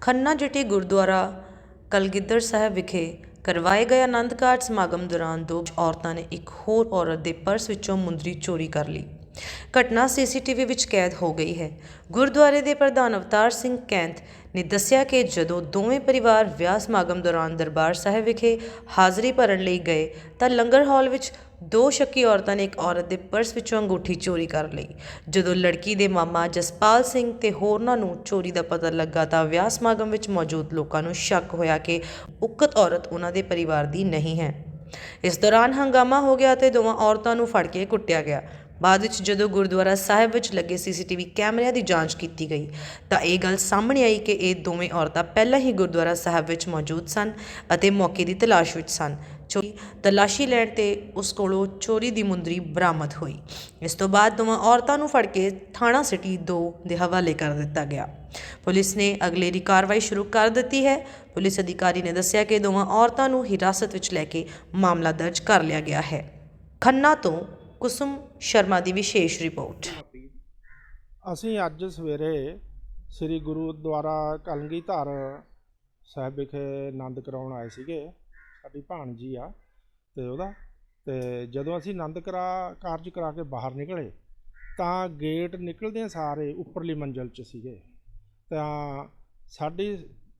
ਖੰਨਾ ਜੱਟੀ ਗੁਰਦੁਆਰਾ ਕਲਗੀਧਰ ਸਾਹਿਬ ਵਿਖੇ ਕਰਵਾਏ ਗਏ ਆਨੰਦ ਕਾਰਜ ਸਮਾਗਮ ਦੌਰਾਨ ਦੋ ਔਰਤਾਂ ਨੇ ਇੱਕ ਹੋਰ ਔਰਤ ਦੇ ਪਰਸ ਵਿੱਚੋਂ ਮੁੰਦਰੀ ਚੋਰੀ ਕਰ ਲਈ। ਘਟਨਾ ਸੀਸੀਟੀਵੀ ਵਿੱਚ ਕੈਦ ਹੋ ਗਈ ਹੈ। ਗੁਰਦੁਆਰੇ ਦੇ ਪ੍ਰਧਾਨ ਅਵਤਾਰ ਸਿੰਘ ਕੈਂਥ ਨੇ ਦੱਸਿਆ ਕਿ ਜਦੋਂ ਦੋਵੇਂ ਪਰਿਵਾਰ ਵਿਆਹ ਸਮਾਗਮ ਦੌਰਾਨ ਦਰਬਾਰ ਸਾਹਿਬ ਵਿਖੇ ਹਾਜ਼ਰੀ ਭਰਨ ਲਈ ਗਏ ਤਾਂ ਲੰਗਰ ਹਾਲ ਵਿੱਚ ਦੋ ਸ਼ੱਕੀ ਔਰਤਾਂ ਨੇ ਇੱਕ ਔਰਤ ਦੇ ਪਰਸ ਵਿੱਚੋਂ ਅੰਗੂਠੀ ਚੋਰੀ ਕਰ ਲਈ। ਜਦੋਂ ਲੜਕੀ ਦੇ ਮਾਮਾ ਜਸਪਾਲ ਸਿੰਘ ਤੇ ਹੋਰਨਾਂ ਨੂੰ ਚੋਰੀ ਦਾ ਪਤਾ ਲੱਗਾ ਤਾਂ ਵਿਆਹ ਸਮਾਗਮ ਵਿੱਚ ਮੌਜੂਦ ਲੋਕਾਂ ਨੂੰ ਸ਼ੱਕ ਹੋਇਆ ਕਿ ਉਕਤ ਔਰਤ ਉਹਨਾਂ ਦੇ ਪਰਿਵਾਰ ਦੀ ਨਹੀਂ ਹੈ। ਇਸ ਦੌਰਾਨ ਹੰਗਾਮਾ ਹੋ ਗਿਆ ਤੇ ਦੋਵਾਂ ਔਰਤਾਂ ਨੂੰ ਫੜ ਕੇ ਕੁੱਟਿਆ ਗਿਆ। ਬਾਅਦ ਵਿੱਚ ਜਦੋਂ ਗੁਰਦੁਆਰਾ ਸਾਹਿਬ ਵਿੱਚ ਲੱਗੇ ਸੀਸੀਟੀਵੀ ਕੈਮਰਿਆਂ ਦੀ ਜਾਂਚ ਕੀਤੀ ਗਈ ਤਾਂ ਇਹ ਗੱਲ ਸਾਹਮਣੇ ਆਈ ਕਿ ਇਹ ਦੋਵੇਂ ਔਰਤਾਂ ਪਹਿਲਾਂ ਹੀ ਗੁਰਦੁਆਰਾ ਸਾਹਿਬ ਵਿੱਚ ਮੌਜੂਦ ਸਨ ਅਤੇ ਮੌਕੇ ਦੀ ਤਲਾਸ਼ ਵਿੱਚ ਸਨ। ਚੋਰੀ ਤਲਾਸ਼ੀ ਲੈਣ ਤੇ ਉਸ ਕੋਲੋਂ ਚੋਰੀ ਦੀ ਮੁੰਦਰੀ ਬਰਾਮਦ ਹੋਈ। ਇਸ ਤੋਂ ਬਾਅਦ ਦੋਵਾਂ ਔਰਤਾਂ ਨੂੰ ਫੜ ਕੇ ਥਾਣਾ ਸਿਟੀ 2 ਦੇ ਹਵਾਲੇ ਕਰ ਦਿੱਤਾ ਗਿਆ। ਪੁਲਿਸ ਨੇ ਅਗਲੇਰੀ ਕਾਰਵਾਈ ਸ਼ੁਰੂ ਕਰ ਦਿੱਤੀ ਹੈ। ਪੁਲਿਸ ਅਧਿਕਾਰੀ ਨੇ ਦੱਸਿਆ ਕਿ ਦੋਵਾਂ ਔਰਤਾਂ ਨੂੰ ਹਿਰਾਸਤ ਵਿੱਚ ਲੈ ਕੇ ਮਾਮਲਾ ਦਰਜ ਕਰ ਲਿਆ ਗਿਆ ਹੈ। ਖੰਨਾ ਤੋਂ ਕੁਸੁਮ ਸ਼ਰਮਾ ਦੀ ਵਿਸ਼ੇਸ਼ ਰਿਪੋਰਟ। ਅਸੀਂ ਅੱਜ ਸਵੇਰੇ ਸ੍ਰੀ ਗੁਰੂਦੁਆਰਾ ਕਲਗੀਧਰ ਸਾਹਿਬ ਵਿਖੇ ਆਨੰਦ ਕਰਾਉਣ ਆਏ ਸੀਗੇ। ਸਾਡੀ ਭਾਣਜੀ ਆ ਤੇ ਉਹਦਾ, ਤੇ ਜਦੋਂ ਅਸੀਂ ਆਨੰਦ ਕਰਾ, ਕਾਰਜ ਕਰਾ ਕੇ ਬਾਹਰ ਨਿਕਲੇ, ਤਾਂ ਗੇਟ ਨਿਕਲਦਿਆਂ ਸਾਰੇ ਉੱਪਰਲੀ ਮੰਜ਼ਲ 'ਚ ਸੀਗੇ। ਤਾਂ ਸਾਡੀ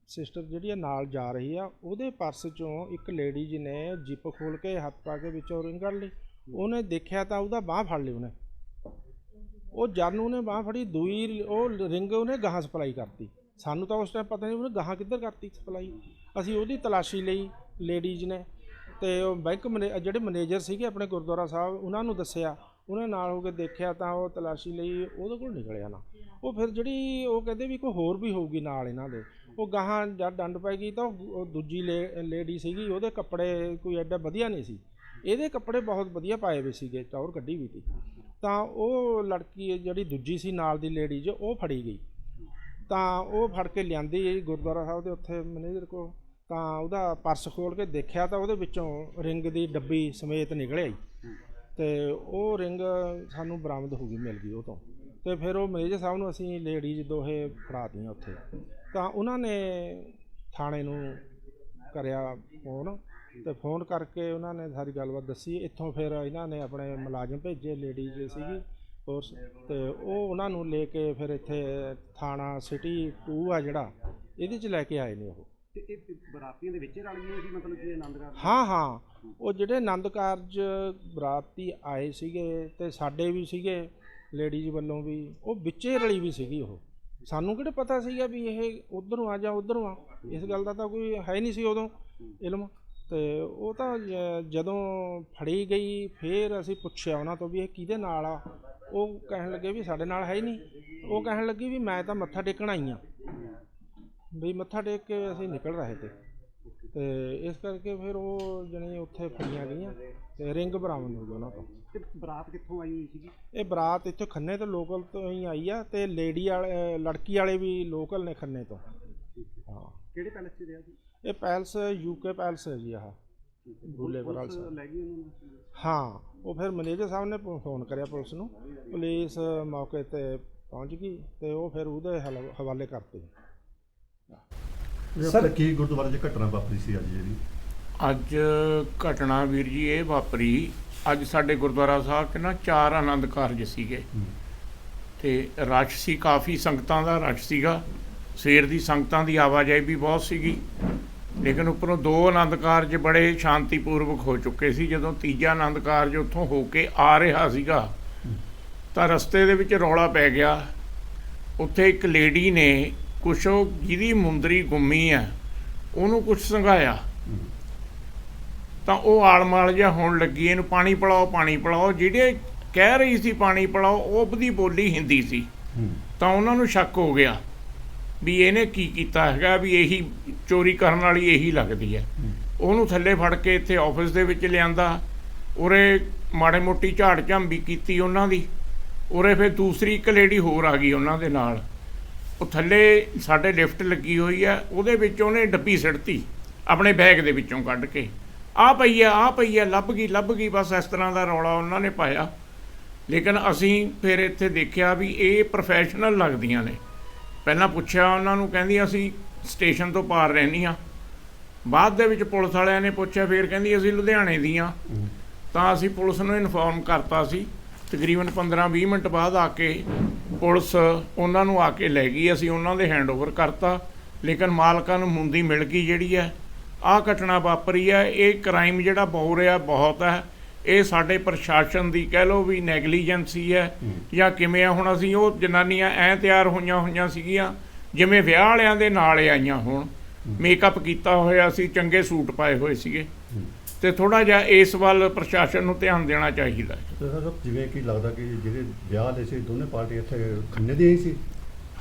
ਸਿਸਟਰ ਜਿਹੜੀ ਆ ਨਾਲ ਜਾ ਰਹੀ ਆ, ਉਹਦੇ ਪਰਸ 'ਚੋਂ ਇੱਕ ਲੇਡੀ ਜੀ ਨੇ ਜਿੱਪ ਖੋਲ ਕੇ ਹੱਥ ਪਾ ਕੇ ਵਿੱਚੋਂ ਰਿੰਗ ਕੱਢ ਲਈ। ਉਹਨੇ ਦੇਖਿਆ ਤਾਂ ਉਹਦਾ ਬਾਹ ਫੜ ਲਈ ਉਹਨੇ। ਉਹ ਜਨ ਉਹਨੇ ਬਾਹ ਫੜੀ, ਦੂਈ ਉਹ ਰਿੰਗ ਉਹਨੇ ਗਾਹਾਂ ਸਪਲਾਈ ਕਰਤੀ। ਸਾਨੂੰ ਤਾਂ ਉਸ ਟਾਈਮ ਪਤਾ ਨਹੀਂ ਉਹਨੇ ਗਾਹਾਂ ਕਿੱਧਰ ਕਰਤੀ ਸਪਲਾਈ। ਅਸੀਂ ਉਹਦੀ ਤਲਾਸ਼ੀ ਲਈ ਲੇਡੀਜ਼ ਨੇ ਤੇ ਉਹ ਬੈਂਕ ਮੈਨੇ- ਜਿਹੜੇ ਮੈਨੇਜਰ ਸੀਗੇ ਆਪਣੇ ਗੁਰਦੁਆਰਾ ਸਾਹਿਬ, ਉਹਨਾਂ ਨੂੰ ਦੱਸਿਆ। ਉਹਨਾਂ ਨਾਲ ਹੋ ਕੇ ਦੇਖਿਆ ਤਾਂ ਉਹ ਤਲਾਸ਼ੀ ਲਈ ਉਹਦੇ ਕੋਲ ਨਿਕਲਿਆ ਨਾ। ਉਹ ਫਿਰ ਜਿਹੜੀ ਉਹ ਕਹਿੰਦੇ ਵੀ ਕੋਈ ਹੋਰ ਵੀ ਹੋਊਗੀ ਨਾਲ ਇਹਨਾਂ ਦੇ, ਉਹ ਗਾਹਾਂ ਜਦ ਡੰਡ ਪੈ ਗਈ ਤਾਂ ਉਹ ਉਹ ਦੂਜੀ ਲੇਡੀ ਸੀਗੀ, ਉਹਦੇ ਕੱਪੜੇ ਕੋਈ ਐਡਾ ਵਧੀਆ ਨਹੀਂ ਸੀ। ਇਹਦੇ ਕੱਪੜੇ ਬਹੁਤ ਵਧੀਆ ਪਾਏ ਹੋਏ ਸੀਗੇ, ਟੌਰ ਕੱਢੀ ਵੀ ਸੀ ਤਾਂ ਉਹ ਲੜਕੀ ਜਿਹੜੀ ਦੂਜੀ ਸੀ ਨਾਲ ਦੀ ਲੇਡੀ ਜੋ ਉਹ ਫੜੀ ਗਈ। ਤਾਂ ਉਹ ਫੜ ਕੇ ਲਿਆਂਦੀ ਗੁਰਦੁਆਰਾ ਸਾਹਿਬ ਦੇ ਉੱਥੇ ਮੈਨੇਜਰ ਕੋਲ। ਤਾਂ ਉਹਦਾ ਪਰਸ ਖੋਲ ਕੇ ਦੇਖਿਆ ਤਾਂ ਉਹਦੇ ਵਿੱਚੋਂ ਰਿੰਗ ਦੀ ਡੱਬੀ ਸਮੇਤ ਨਿਕਲ ਆਈ ਤੇ ਉਹ ਰਿੰਗ ਸਾਨੂੰ ਬਰਾਮਦ ਹੋ ਗਈ ਮਿਲ ਗਈ ਉਹ ਤੋਂ। ਤੇ ਫਿਰ ਉਹ ਮੈਨੇਜਰ ਸਾਹਿਬ ਨੂੰ ਅਸੀਂ ਲੇਡੀਜ਼ ਦੋਹੇ ਫੜਾਤੀਆਂ ਉੱਥੇ। ਤਾਂ ਉਹਨਾਂ ਨੇ ਥਾਣੇ ਨੂੰ ਕਰਿਆ ਫੋਨ ਤੇ ਫੋਨ ਕਰਕੇ ਉਹਨਾਂ ਨੇ ਸਾਰੀ ਗੱਲਬਾਤ ਦੱਸੀ। ਇੱਥੋਂ ਫਿਰ ਇਹਨਾਂ ਨੇ ਆਪਣੇ ਮੁਲਾਜ਼ਮ ਭੇਜੇ ਲੇਡੀਜ਼ ਸੀਗੀ ਫੋਰਸ ਤੇ ਉਹ ਉਹਨਾਂ ਨੂੰ ਲੈ ਕੇ ਫਿਰ ਇੱਥੇ ਥਾਣਾ ਸਿਟੀ 2 ਆ ਜਿਹੜਾ ਇਹਦੇ 'ਚ ਲੈ ਕੇ ਆਏ ਨੇ ਉਹ। ਤੇ ਇਹ ਤੇ ਬਰਾਤੀਆਂ ਦੇ ਵਿੱਚ ਰਲ ਗਈਆਂ ਸੀ, ਮਤਲਬ ਕਿ ਆਨੰਦ ਕਾਰਜ? ਹਾਂ ਹਾਂ। ਉਹ ਜਿਹੜੇ ਆਨੰਦ ਕਾਰਜ ਬਰਾਤੀ ਆਏ ਸੀਗੇ ਤੇ ਸਾਡੇ ਵੀ ਸੀਗੇ ਲੇਡੀਜ਼ ਵੱਲੋਂ ਵੀ, ਉਹ ਵਿੱਚੇ ਰਲੀ ਵੀ ਸੀਗੀ ਉਹ। ਸਾਨੂੰ ਕਿਹੜੇ ਪਤਾ ਸੀਗਾ ਵੀ ਇਹ ਉਧਰੋਂ ਆ ਜਾਂ ਉਧਰੋਂ ਆ? ਇਸ ਗੱਲ ਦਾ ਤਾਂ ਕੋਈ ਹੈ ਨਹੀਂ ਸੀ ਉਦੋਂ ਇਲਮ। ਤੇ ਉਹ ਤਾਂ ਜ- ਜਦੋਂ ਫੜੀ ਗਈ, ਫੇਰ ਅਸੀਂ ਪੁੱਛਿਆ ਉਹਨਾਂ ਤੋਂ ਵੀ ਇਹ ਕਿਹਦੇ ਨਾਲ ਆ? ਉਹ ਕਹਿਣ ਲੱਗੇ ਵੀ ਸਾਡੇ ਨਾਲ ਹੈ ਹੀ ਨਹੀਂ। ਉਹ ਕਹਿਣ ਲੱਗੀ ਵੀ ਮੈਂ ਤਾਂ ਮੱਥਾ ਟੇਕਣ ਆਈ ਆ ਵੀ ਮੱਥਾ ਟੇਕ ਕੇ ਅਸੀਂ ਨਿਕਲ ਰਹੇ ਤੇ। ਤੇ ਇਸ ਕਰਕੇ ਫਿਰ ਉਹ ਜਣੀ ਉੱਥੇ ਫੜੀਆਂ ਗਈਆਂ ਤੇ ਰਿੰਗ ਬਰਾਮਦ ਹੋ ਗਿਆ ਉਹਨਾਂ ਤੋਂ। ਤੇ ਬਰਾਤ ਕਿੱਥੋਂ ਆਈ ਹੋਈ ਸੀਗੀ? ਇਹ ਬਰਾਤ ਇੱਥੇ ਖੰਨੇ ਤੋਂ ਲੋਕਲ ਤੋਂ ਹੀ ਆਈ ਆ ਤੇ ਲੇਡੀ ਵਾਲੇ ਲੜਕੀ ਵਾਲੇ ਵੀ ਲੋਕਲ ਨੇ ਖੰਨੇ ਤੋਂ। ਹਾਂ। ਕਿਹੜੇ ਪੈਲਸ 'ਚ ਰਿਹਾ ਸੀ? ਇਹ ਪੈਲਸ ਯੂਕੇ ਪੈਲਸ ਹੈ ਜੀ ਆਹ। ਬੁੱਲੇ ਪੁਲਿਸ ਪੈਲਸ ਲੈ ਗਈ ਉਹਨਾਂ ਨੂੰ? ਹਾਂ। ਉਹ ਫਿਰ ਮੈਨੇਜਰ ਸਾਹਿਬ ਨੇ ਫੋਨ ਕਰਿਆ ਪੁਲਿਸ ਨੂੰ। ਪੁਲਿਸ ਮੌਕੇ ਤੇ ਪਹੁੰਚ ਗਈ ਤੇ ਉਹ ਫਿਰ ਉਹਦੇ ਹਲ- ਹਵਾਲੇ ਕਰਤੇ। ਸਰ ਕੀ ਗੁਰਦੁਆਰੇ 'ਚ ਘਟਨਾ ਵਾਪਰੀ ਸੀ ਅੱਜ ਜਿਹੜੀ? ਅੱਜ ਘਟਨਾ ਵੀਰ ਜੀ ਇਹ ਵਾਪਰੀ। ਅੱਜ ਸਾਡੇ ਗੁਰਦੁਆਰਾ ਸਾਹਿਬ 'ਚ ਨਾ ਚਾਰ ਆਨੰਦ ਕਾਰਜ ਸੀਗੇ। ਤੇ ਰਸ਼ ਸੀ ਕਾਫੀ ਸੰਗਤਾਂ ਦਾ ਰਸ਼ ਸੀਗਾ। ਸਵੇਰ ਦੀ ਸੰਗਤਾਂ ਦੀ ਆਵਾਜਾਈ ਵੀ ਬਹੁਤ ਸੀਗੀ। ਲੇਕਿਨ ਉੱਪਰੋਂ ਦੋ ਆਨੰਦ ਕਾਰਜ ਬੜੇ ਸ਼ਾਂਤੀਪੂਰਵਕ ਹੋ ਚੁੱਕੇ ਸੀ। ਜਦੋਂ ਤੀਜਾ ਆਨੰਦ ਕਾਰਜ ਉੱਥੋਂ ਹੋ ਕੇ ਆ ਰਿਹਾ ਸੀਗਾ ਤਾਂ ਰਸਤੇ ਦੇ ਵਿੱਚ ਰੌਲਾ ਪੈ ਗਿਆ। ਉੱਥੇ ਇੱਕ ਲੇਡੀ ਨੇ ਕੁਛ ਉਹ ਜਿਹਦੀ ਮੁੰਦਰੀ ਗੁੰਮੀ ਆ ਉਹਨੂੰ ਕੁਛ ਸੰਘਾਇਆ। ਤਾਂ ਉਹ ਆਲਮਾਲ ਜਿਹਾ ਹੋਣ ਲੱਗੀ ਇਹਨੂੰ ਪਾਣੀ ਪਿਲਾਓ ਪਾਣੀ ਪਿਲਾਓ ਜਿਹੜੇ ਕਹਿ ਰਹੀ ਸੀ ਪਾਣੀ ਪਿਲਾਓ ਉਹ ਉਹਦੀ ਬੋਲੀ ਹਿੰਦੀ ਸੀ। ਤਾਂ ਉਹਨਾਂ ਨੂੰ ਸ਼ੱਕ ਹੋ ਗਿਆ ਵੀ ਇਹਨੇ ਕੀ ਕੀਤਾ ਹੈਗਾ ਵੀ ਇਹੀ ਚੋਰੀ ਕਰਨ ਵਾਲੀ ਇਹੀ ਲੱਗਦੀ ਹੈ। ਉਹਨੂੰ ਥੱਲੇ ਫੜ ਕੇ ਇੱਥੇ ਆਫਿਸ ਦੇ ਵਿੱਚ ਲਿਆਂਦਾ। ਉਰੇ ਮਾੜੇ ਮੋਟੀ ਝਾੜ ਝੰਬੀ ਕੀਤੀ ਉਹਨਾਂ ਦੀ। ਉਰੇ ਫਿਰ ਦੂਸਰੀ ਇੱਕ ਲੇਡੀ ਹੋਰ ਆ ਗਈ ਉਹਨਾਂ ਦੇ ਨਾਲ। ਉਹ ਥੱਲੇ ਸਾਡੇ ਲਿਫਟ ਲੱਗੀ ਹੋਈ ਆ ਉਹਦੇ ਵਿੱਚ ਉਹਨੇ ਡੱਬੀ ਸਿੱਟਤੀ ਆਪਣੇ ਬੈਗ ਦੇ ਵਿੱਚੋਂ ਕੱਢ ਕੇ। ਆ ਪਈ ਆ ਆ ਪਈ ਆ ਲੱਭ ਗਈ ਲੱਭ ਗਈ ਬਸ ਇਸ ਤਰ੍ਹਾਂ ਦਾ ਰੌਲਾ ਉਹਨਾਂ ਨੇ ਪਾਇਆ। ਲੇਕਿਨ ਅਸੀਂ ਫਿਰ ਇੱਥੇ ਦੇਖਿਆ ਵੀ ਇਹ ਪ੍ਰੋਫੈਸ਼ਨਲ ਲੱਗਦੀਆਂ ਨੇ। ਪਹਿਲਾਂ ਪੁੱਛਿਆ ਉਹਨਾਂ ਨੂੰ ਕਹਿੰਦੀ ਅਸੀਂ ਸਟੇਸ਼ਨ ਤੋਂ ਪਾਰ ਰਹਿੰਦੀਆਂ ਬਾਅਦ ਦੇ ਵਿੱਚ ਪੁਲਿਸ ਵਾਲਿਆਂ ਨੇ ਪੁੱਛਿਆ ਫਿਰ ਕਹਿੰਦੀ ਅਸੀਂ ਲੁਧਿਆਣੇ ਦੀਆਂ ਤਾਂ ਅਸੀਂ ਪੁਲਿਸ ਨੂੰ ਇਨਫੋਰਮ ਕਰਤਾ ਸੀ ਤਕਰੀਬਨ 15-20 ਮਿੰਟ ਬਾਅਦ ਆ ਕੇ ਪੁਲਿਸ ਉਹਨਾਂ ਨੂੰ ਆ ਕੇ ਲੈ ਗਈ। ਅਸੀਂ ਉਹਨਾਂ ਦੇ ਹੈਂਡਓਵਰ ਕਰਤਾ। ਲੇਕਿਨ ਮਾਲਕਾਂ ਨੂੰ ਮੁੰਦੀ ਮਿਲ ਗਈ ਜਿਹੜੀ ਹੈ। ਆਹ ਘਟਨਾ ਵਾਪਰੀ ਹੈ। ਇਹ ਕ੍ਰਾਈਮ ਜਿਹੜਾ ਬਹੁ ਰਿਹਾ, ਬਹੁਤ ਹੈ। ਇਹ ਸਾਡੇ ਪ੍ਰਸ਼ਾਸਨ ਦੀ ਕਹਿ ਲਓ ਵੀ ਨੈਗਲੀਜੈਂਸੀ ਹੈ ਜਾਂ ਕਿਵੇਂ ਆ? ਹੁਣ ਅਸੀਂ ਉਹ ਜਨਾਨੀਆਂ ਐ ਤਿਆਰ ਹੋਈਆਂ ਹੋਈਆਂ ਸੀਗੀਆਂ, ਜਿਵੇਂ ਵਿਆਹ ਵਾਲਿਆਂ ਦੇ ਨਾਲ ਆਈਆਂ ਹੋਣ। ਮੇਕਅਪ ਕੀਤਾ ਹੋਇਆ ਸੀ, ਚੰਗੇ ਸੂਟ ਪਾਏ ਹੋਏ ਸੀਗੇ। ਤੇ ਥੋੜਾ ਜਿਹਾ ਇਸ ਵੱਲ ਪ੍ਰਸ਼ਾਸਨ ਨੂੰ ਧਿਆਨ ਦੇਣਾ ਚਾਹੀਦਾ ਹੈ। ਤੇ ਸਰ ਜਿਵੇਂ ਕਿ ਲੱਗਦਾ ਕਿ ਜਿਹੜੇ ਵਿਆਹ ਵਾਲੇ ਸੀ ਦੋਨੇ ਪਾਰਟੀ ਇੱਥੇ ਖੰਨੇ ਹੀ ਸੀ?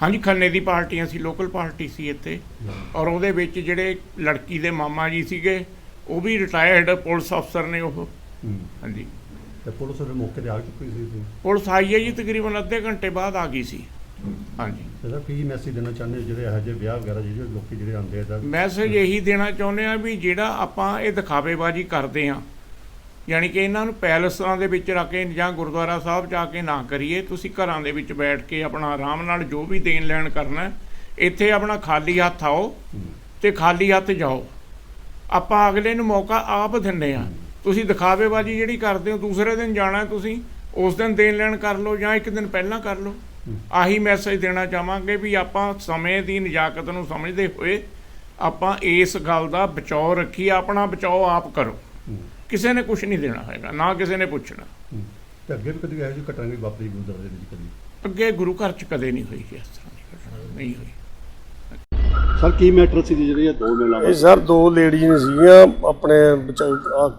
ਹਾਂਜੀ ਖੰਨੇ ਦੀ ਪਾਰਟੀਆਂ ਸੀ ਲੋਕਲ ਪਾਰਟੀ ਸੀ ਇੱਥੇ। ਔਰ ਉਹਦੇ ਵਿੱਚ ਜਿਹੜੇ ਲੜਕੀ ਦੇ ਮਾਮਾ ਜੀ ਸੀਗੇ ਉਹ ਵੀ ਰਿਟਾਇਰਡ ਪੁਲਿਸ ਅਫਸਰ ਨੇ ਉਹ। ਹਾਂਜੀ। ਤੇ ਪੁਲਿਸ ਦੇ ਮੌਕੇ ਤੇ ਆ ਚੁੱਕੀ ਸੀ ਪੁਲਿਸ ਆਈ ਹੈ ਜੀ ਤਕਰੀਬਨ ਅੱਧੇ ਘੰਟੇ ਬਾਅਦ ਆ ਗਈ ਸੀ। ਹਾਂਜੀ। ਸਰ ਕੀ ਮੈਸੇਜ ਦੇਣਾ ਚਾਹੁੰਦੇ ਹੋ? ਜਿਹੜੇ ਇਹੋ ਜਿਹੇ ਵਿਆਹ ਵਗੈਰਾ ਜਿਹੜੇ ਲੋਕੀ ਜਿਹੜੇ ਆਉਂਦੇ ਆ ਤਾਂ ਮੈਸੇਜ ਇਹੀ ਦੇਣਾ ਚਾਹੁੰਦੇ ਆ ਵੀ ਜਿਹੜਾ ਆਪਾਂ ਇਹ ਦਿਖਾਵੇਬਾਜ਼ੀ ਕਰਦੇ ਆ ਯਾਨੀ ਕਿ ਇਹਨਾਂ ਨੂੰ ਪੈਲਸਾਂ ਦੇ ਵਿੱਚ ਰੱਖ ਕੇ ਜਾਂ ਗੁਰਦੁਆਰਾ ਸਾਹਿਬ ਜਾ ਕੇ ਨਾ ਕਰੀਏ ਤੁਸੀਂ ਘਰਾਂ ਦੇ ਵਿੱਚ ਬੈਠ ਕੇ ਆਪਣਾ ਆਰਾਮ ਨਾਲ ਜੋ ਵੀ ਦੇਣ ਲੈਣ ਕਰਨਾ ਇੱਥੇ ਆਪਣਾ ਖਾਲੀ ਹੱਥ ਆਓ ਤੇ ਖਾਲੀ ਹੱਥ ਜਾਓ। ਆਪਾਂ ਅਗਲੇ ਨੂੰ ਮੌਕਾ ਆਪ ਦਿੰਦੇ ਆ। ਤੁਸੀਂ ਦਿਖਾਵੇਬਾਜ਼ੀ ਜਿਹੜੀ ਕਰਦੇ ਹੋ ਦੂਸਰੇ ਦਿਨ ਜਾਣਾ ਤੁਸੀਂ ਉਸ ਦਿਨ ਦੇਣ ਲੈਣ ਕਰ ਲਓ ਜਾਂ ਇੱਕ ਦਿਨ ਪਹਿਲਾਂ ਕਰ ਲਓ। ਆਹੀ ਮੈਸੇਜ ਦੇਣਾ ਚਾਹਾਂਗੇ ਵੀ ਆਪਾਂ ਸਮੇਂ ਦੀ ਨਜਾਕਤ ਨੂੰ ਸਮਝਦੇ ਹੋਏ ਆਪਾਂ ਇਸ ਗੱਲ ਦਾ ਬਚਾਓ ਰੱਖੀਏ ਆਪਣਾ ਬਚਾਓ ਆਪ ਕਰੋ। ਕਿਸੇ ਨੇ ਕੁਝ ਨਹੀਂ ਦੇਣਾ ਹੈਗਾ ਨਾ ਕਿਸੇ ਨੇ ਪੁੱਛਣਾ। ਤੇ ਅੱਗੇ ਵੀ ਕਦੀ ਇਹੋ ਜਿਹੀ ਘਟਨਾ ਨਹੀਂ ਵਾਪਰੀ ਗੁਰਦੁਆਰੇ ਦੇ ਵਿੱਚ ਕਦੀ? ਅੱਗੇ ਗੁਰੂ ਘਰ ਚ ਕਦੇ ਨਹੀਂ ਹੋਈ ਇਸ ਤਰ੍ਹਾਂ ਦੀ ਘਟਨਾ ਨਹੀਂ ਹੋਈ। ਸਰ ਕੀ ਮੈਟਰ ਸੀ ਜਿਹੜੇ ਦੋ ਮੇਲਾ ਇਹ ਸਰ ਦੋ ਲੇਡੀਜ਼ ਨੇ ਸੀਗੀਆਂ ਆਪਣੇ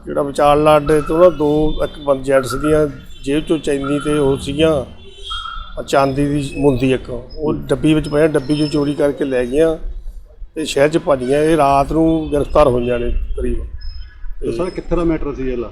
ਜਿਹੜਾ ਵਿਚਾਲ ਲਾਡੇ ਤੋਂ ਨਾ ਦੋ ਇੱਕ ਬੰਦ ਜੈਂਟ ਸੀਗੀਆਂ ਜੇਬ ਚੋਂ ਚੈਨੀ ਤੇ ਉਹ ਸੀਗੀਆਂ। ਆਹ ਚਾਂਦੀ ਦੀ ਮੁੰਦੀ ਇੱਕ ਉਹ ਡੱਬੀ ਵਿੱਚ ਪਿਆ ਡੱਬੀ ਚੋਂ ਚੋਰੀ ਕਰਕੇ ਲੈ ਗਈਆਂ ਤੇ ਸ਼ਹਿਰ ਚ ਭੱਜ ਗਈਆਂ। ਇਹ ਰਾਤ ਨੂੰ ਗ੍ਰਿਫਤਾਰ ਹੋਈਆਂ ਨੇ ਕਰੀਬ। ਤੇ ਸਰ ਕਿੱਥੇ ਦਾ ਮੈਟਰ ਸੀ ਇਹ ਲਾ?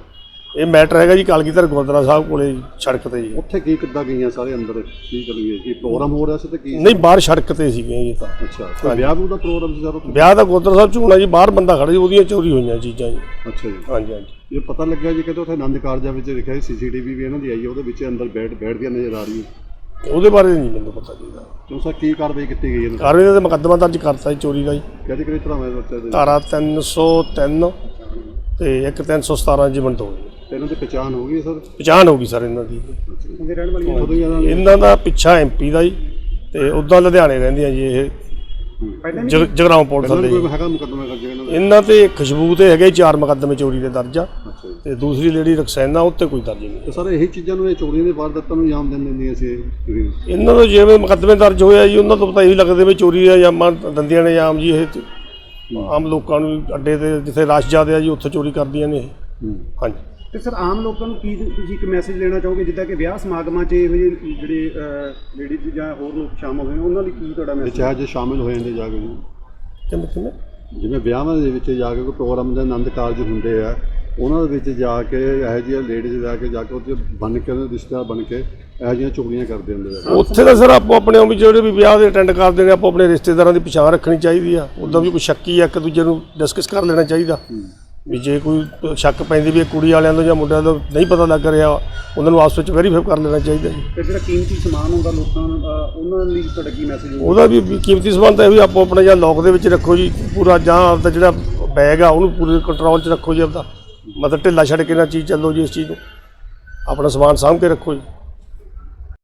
ਇਹ ਮੈਟਰ ਹੈਗਾ ਜੀ ਕਲਗੀਧਰ ਗੁਰਦੁਆਰਾ ਸਾਹਿਬ ਕੋਲੇ ਜੀ, ਸੜਕ ਤੇ ਜੀ। ਉੱਥੇ ਕੀ ਕਿੱਦਾਂ ਗਈਆਂ ਸਾਰੇ ਅੰਦਰ? ਕੀ ਕਰੀਏ ਕੀ ਪ੍ਰੋਗਰਾਮ ਹੋ ਰਿਹਾ ਸੀ ਤੇ ਕੀ ਨਹੀਂ ਬਾਹਰ ਸੜਕ ਤੇ ਸੀਗੀਆਂ ਜੀ। ਤਾਂ ਅੱਛਾ ਵਿਆਹ ਦਾ ਪ੍ਰੋਗਰਾਮ ਸੀ ਸਰ? ਵਿਆਹ ਦਾ ਗੁਰਦੁਆਰਾ ਸਾਹਿਬ ਹੋਣਾ ਜੀ ਬਾਹਰ ਬੰਦਾ ਖੜਾ ਜੀ ਉਹਦੀਆਂ ਚੋਰੀ ਹੋਈਆਂ ਚੀਜ਼ਾਂ ਜੀ। ਅੱਛਾ ਜੀ। ਹਾਂਜੀ ਹਾਂਜੀ। ਇਹ ਪਤਾ ਲੱਗਿਆ ਜੀ ਕਿ ਉੱਥੇ ਆਨੰਦ ਕਾਰਜਾਂ ਵਿੱਚ ਲਿਖਿਆ ਸੀ ਸੀਸੀਟੀਵੀ ਵੀ ਇਹਨਾਂ ਦੀ ਆਈ ਹੈ ਉਹਦੇ ਵਿੱਚ ਅੰਦਰ ਬੈਠ ਬੈਠਦੀਆਂ ਨਜ਼ਰ ਆ ਰਹੀ ਹੈ ਉਹਦੇ ਬਾਰੇ ਨਹੀਂ ਮੈਨੂੰ ਪਤਾ ਜੀ ਦਾ ਕਿਉਂ ਸਰ ਕੀ ਕਾਰਵਾਈ ਕੀਤੀ ਗਈ ਇਹਨਾਂ ਕਾਰਵਾਈ ਦਾ ਮੁਕੱਦਮਾ ਦਰਜ ਕਰਤਾ ਜੀ ਚੋਰੀ ਦਾ ਜੀ। ਕਿਹਦੇ ਕਿਹੜੇ ਤਰ੍ਹਾਂ ਬੱਚੇ ਦੇ ਧਾਰਾ 303 ਤੇ ਇੱਕ 317 ਜੀਵਨ ਤੋਂ ਤੇ ਇਹਨਾਂ ਦੀ ਪਛਾਣ ਹੋ ਗਈ ਸਰ? ਪਛਾਣ ਹੋ ਗਈ ਸਰ ਇਹਨਾਂ ਦੀ। ਰਹਿਣ ਉਦੋਂ ਹੀ ਇਹਨਾਂ ਪਿੱਛਾ ਐਮਪੀ ਦਾ ਜੀ ਤੇ ਉਦਾਂ ਲੁਧਿਆਣੇ ਰਹਿੰਦੀਆਂ ਜੀ ਇਹ। ਜਗ- ਜਗਰਾਉਂ ਪੁਲਿਸ ਦੇ? ਇਹਨਾਂ ਤੇ ਖੁਸ਼ਬੂ ਤੇ ਹੈਗੇ ਚਾਰ ਮੁਕੱਦਮੇ ਚੋਰੀ ਦੇ ਦਰਜ ਆ। ਤੇ ਦੂਸਰੀ ਲੇਡੀ ਰਕਸੈਨਾ ਉੱਤੇ ਕੋਈ ਦਰਜ ਨਹੀਂ ਤੇ ਸਰ ਇਹੀ ਚੀਜ਼ਾਂ ਨੂੰ ਇਹ ਚੋਰੀਆਂ ਦੇ ਵਾਰਦਾਤਾਂ ਨੂੰ ਅੰਜਾਮ ਦੇਣ ਦਿੰਦੀਆਂ ਸੀ ਇਹ। ਇਹਨਾਂ ਤੋਂ ਜਿਵੇਂ ਮੁਕੱਦਮੇ ਦਰਜ ਹੋਇਆ ਜੀ ਉਹਨਾਂ ਤੋਂ ਪਤਾ ਇਹੀ ਲੱਗਦੇ ਵੀ ਚੋਰੀ ਦਾ ਜਾਮਾਂ ਦੰਦੀਆਂ ਨੇ ਆਮ ਜੀ ਇਹ ਆਮ ਲੋਕਾਂ ਨੂੰ ਅੱਡੇ ਤੇ ਜਿੱਥੇ ਰਸ਼ ਜ਼ਿਆਦਾ ਆ ਜੀ ਉੱਥੇ ਚੋਰੀ ਕਰਦੀਆਂ ਨੇ ਇਹ ਹੂੰ। ਹਾਂਜੀ ਤੇ ਸਰ ਆਮ ਲੋਕਾਂ ਨੂੰ ਕੀ ਤੁਸੀਂ ਇੱਕ ਮੈਸੇਜ ਲੈਣਾ ਚਾਹੋਗੇ ਜਿੱਦਾਂ ਕਿ ਵਿਆਹ ਸਮਾਗਮਾਂ 'ਚ ਇਹੋ ਜਿਹੇ ਜਿਹੜੇ ਲੇਡੀਜ਼ ਜਾਂ ਹੋਰ ਲੋਕ ਸ਼ਾਮਲ ਹੋਏ ਉਹਨਾਂ ਲਈ ਕੀ ਤੁਹਾਡਾ ਮੈਸੇਜ ਚਾਹੇ ਜੇ ਸ਼ਾਮਿਲ ਹੋ ਜਾਂਦੇ ਜਾ ਕੇ ਜੀ। ਕਿਵੇਂ ਕਿਵੇਂ ਜਿਵੇਂ ਵਿਆਹਾਂ ਦੇ ਵਿੱਚ ਜਾ ਕੇ ਕੋਈ ਪ੍ਰੋਗਰਾਮ ਦੇ ਆਨੰਦ ਕਾਰਜ ਹੁੰਦੇ ਆ ਉਹਨਾਂ ਦੇ ਵਿੱਚ ਜਾ ਕੇ ਇਹੋ ਜਿਹੀਆਂ ਲੇਡੀਜ਼ ਜਾ ਕੇ ਜਾ ਕੇ ਉੱਥੇ ਬਣ ਕੇ ਉਹਨਾਂ ਦੇ ਰਿਸ਼ਤੇਦਾਰ ਬਣ ਕੇ ਇਹੋ ਜਿਹੀਆਂ ਚੁਗਲੀਆਂ ਕਰਦੇ ਹੁੰਦੇ ਆ। ਉੱਥੇ ਤਾਂ ਸਰ ਆਪੋ ਆਪਣੇ ਉਹ ਵੀ ਜਿਹੜੇ ਵੀ ਵਿਆਹ ਦੇ ਅਟੈਂਡ ਕਰਦੇ ਨੇ ਆਪੋ ਆਪਣੇ ਰਿਸ਼ਤੇਦਾਰਾਂ ਦੀ ਪਛਾਣ ਰੱਖਣੀ ਚਾਹੀਦੀ ਆ। ਉਦਾਂ ਵੀ ਕੋਈ ਸ਼ੱਕੀ ਆ ਇੱਕ ਦੂਜੇ ਨੂੰ ਡਿਸਕਸ ਕਰ ਲੈਣਾ ਚਾਹੀਦਾ। ਵੀ ਜੇ ਕੋਈ ਸ਼ੱਕ ਪੈਂਦੀ ਵੀ ਇਹ ਕੁੜੀ ਵਾਲਿਆਂ ਤੋਂ ਜਾਂ ਮੁੰਡਿਆਂ ਤੋਂ ਨਹੀਂ ਪਤਾ ਲੱਗ ਰਿਹਾ ਉਹਨਾਂ ਨੂੰ ਆਪਸ ਵਿੱਚ ਵੈਰੀਫਾਈ ਕਰ ਲੈਣਾ ਚਾਹੀਦਾ ਜੀ। ਤੇ ਜਿਹੜਾ ਕੀਮਤੀ ਸਮਾਨ ਹੁੰਦਾ ਲੋਕਾਂ ਉਹਨਾਂ ਲਈ ਤੁਹਾਡਾ ਕੀ ਮੈਸੇਜ ਹੋਊਗਾ? ਉਹਦਾ ਵੀ ਕੀਮਤੀ ਸਮਾਨ ਤਾਂ ਇਹ ਵੀ ਆਪੋ ਆਪਣੇ ਜਾਂ ਲੋਕ ਦੇ ਵਿੱਚ ਰੱਖੋ ਜੀ ਪੂਰਾ ਜਾਂ ਆਪਦਾ ਜਿਹੜਾ ਬੈਗ ਆ ਉਹਨੂੰ ਪੂਰੇ ਕੰਟਰੋਲ 'ਚ ਰੱਖੋ ਜੀ ਆਪਦਾ। ਮਤਲਬ ਢਿੱਲਾ ਛੱਡ ਕੇ ਨਾ ਚੀਜ਼ ਚੱਲੋ ਜੀ ਇਸ ਚੀਜ਼ ਨੂੰ। ਆਪਣਾ ਸਮਾਨ ਸਾਂਭ ਕੇ ਰੱਖੋ ਜੀ।